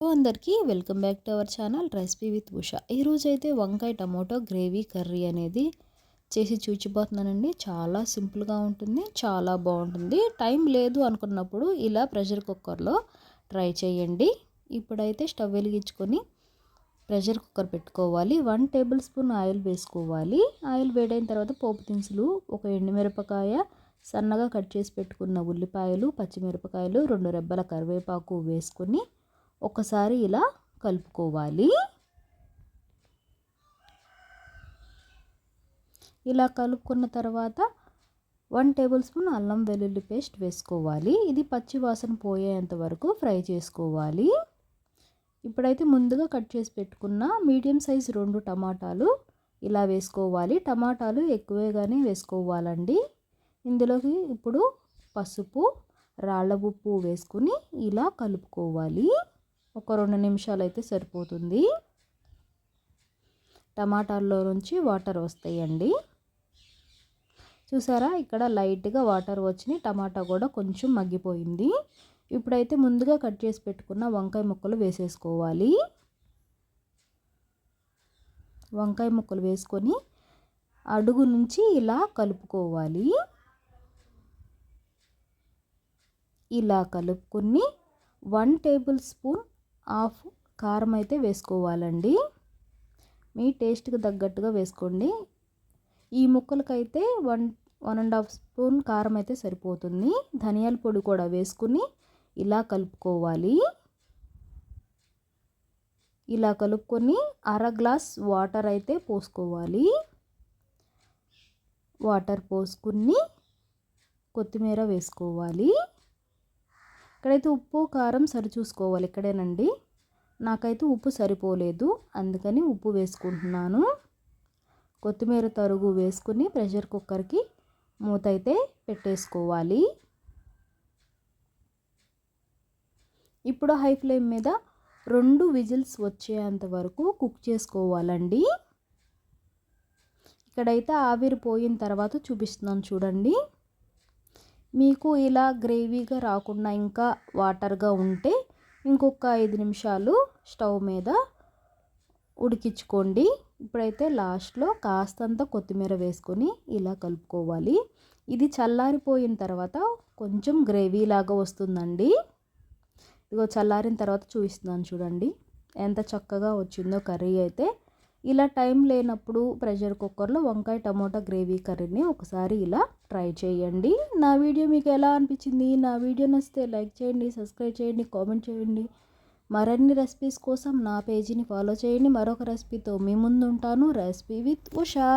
అందరికీ welcome back to our channel recipe with Usha. ఈరోజు అయితే వంకాయ టమోటో గ్రేవీ కర్రీ అనేది చేసి చూచిపోతున్నానండి. చాలా సింపుల్గా ఉంటుంది చాలా బాగుంటుంది. టైం లేదు అనుకున్నప్పుడు ఇలా ప్రెషర్ కుక్కర్లో ట్రై చేయండి. ఇప్పుడైతే స్టవ్ వెలిగించుకొని ప్రెషర్ కుక్కర్ పెట్టుకోవాలి. వన్ టేబుల్ స్పూన్ ఆయిల్ వేసుకోవాలి. ఆయిల్ వేడైన తర్వాత పోపు దినుసులు ఒక ఎండుమిరపకాయ సన్నగా కట్ చేసి పెట్టుకున్న ఉల్లిపాయలు పచ్చిమిరపకాయలు రెండు రెబ్బల కరివేపాకు వేసుకొని ఒకసారి ఇలా కలుపుకోవాలి. ఇలా కలుపుకున్న తర్వాత వన్ టేబుల్ స్పూన్ అల్లం వెల్లుల్లి పేస్ట్ వేసుకోవాలి. ఇది పచ్చి వాసన పోయేంత వరకు ఫ్రై చేసుకోవాలి. ఇప్పుడైతే ముందుగా కట్ చేసి పెట్టుకున్న మీడియం సైజ్ రెండు టమాటాలు ఇలా వేసుకోవాలి. టమాటాలు ఎక్కువగానే వేసుకోవాలండి. ఇందులోకి ఇప్పుడు పసుపు రాళ్ళ ఉప్పు వేసుకుని ఇలా కలుపుకోవాలి. ఒక రెండు నిమిషాలు అయితే సరిపోతుంది. టమాటాల్లో నుంచి వాటర్ వస్తాయండి. చూసారా? ఇక్కడ లైట్గా వాటర్ వచ్చినాయి టమాటా కూడా కొంచెం మగ్గిపోయింది. ఇప్పుడైతే ముందుగా కట్ చేసి పెట్టుకున్న వంకాయ ముక్కలు వేసేసుకోవాలి. వంకాయ ముక్కలు వేసుకొని అడుగు నుంచి ఇలా కలుపుకోవాలి. ఇలా కలుపుకొని వన్ టేబుల్ స్పూన్ హాఫ్ కారం అయితే వేసుకోవాలండి. మీ టేస్ట్కి తగ్గట్టుగా వేసుకోండి. ఈ ముక్కలకైతే one one and half spoon కారం అయితే సరిపోతుంది. ధనియాల పొడి కూడా వేసుకుని ఇలా కలుపుకోవాలి. ఇలా కలుపుకొని అర గ్లాస్ వాటర్ అయితే పోసుకోవాలి. వాటర్ పోసుకుని కొత్తిమీర వేసుకోవాలి. ఇక్కడైతే ఉప్పు కారం సరి చూసుకోవాలి ఇక్కడేనండి. నాకైతే ఉప్పు సరిపోలేదు. అందుకని ఉప్పు వేసుకుంటున్నాను. కొత్తిమీర తరుగు వేసుకుని ప్రెషర్ కుక్కర్కి మూత అయితే పెట్టేసుకోవాలి. ఇప్పుడు హై ఫ్లేమ్ మీద రెండు విజిల్స్ వచ్చేంత వరకు కుక్ చేసుకోవాలండి. ఇక్కడైతే ఆవిరి పోయిన తర్వాత చూపిస్తున్నాను చూడండి. మీకు ఇలా గ్రేవీగా రాకుండా ఇంకా వాటర్గా ఉంటే ఇంకొక ఐదు నిమిషాలు స్టవ్ మీద ఉడికించుకోండి. ఇప్పుడైతే లాస్ట్లో కాస్తంత కొత్తిమీర వేసుకొని ఇలా కలుపుకోవాలి. ఇది చల్లారిపోయిన తర్వాత కొంచెం గ్రేవీ లాగా వస్తుందండి. ఇదిగో చల్లారిన తర్వాత చూపిస్తున్నాను చూడండి. ఎంత చక్కగా వచ్చిందో కర్రీ అయితే. ఇలా టైం లేనప్పుడు ప్రెషర్ కుక్కర్లో వంకాయ టమోటా గ్రేవీ కర్రీని ఒకసారి ఇలా ట్రై చేయండి. నా వీడియో మీకు ఎలా అనిపించింది? నా వీడియో నచ్చితే లైక్ చేయండి సబ్స్క్రైబ్ చేయండి కామెంట్ చేయండి. మరిన్ని రెసిపీస్ కోసం నా పేజీని ఫాలో చేయండి. మరొక రెసిపీతో మీ ముందు ఉంటాను. Recipe with Usha.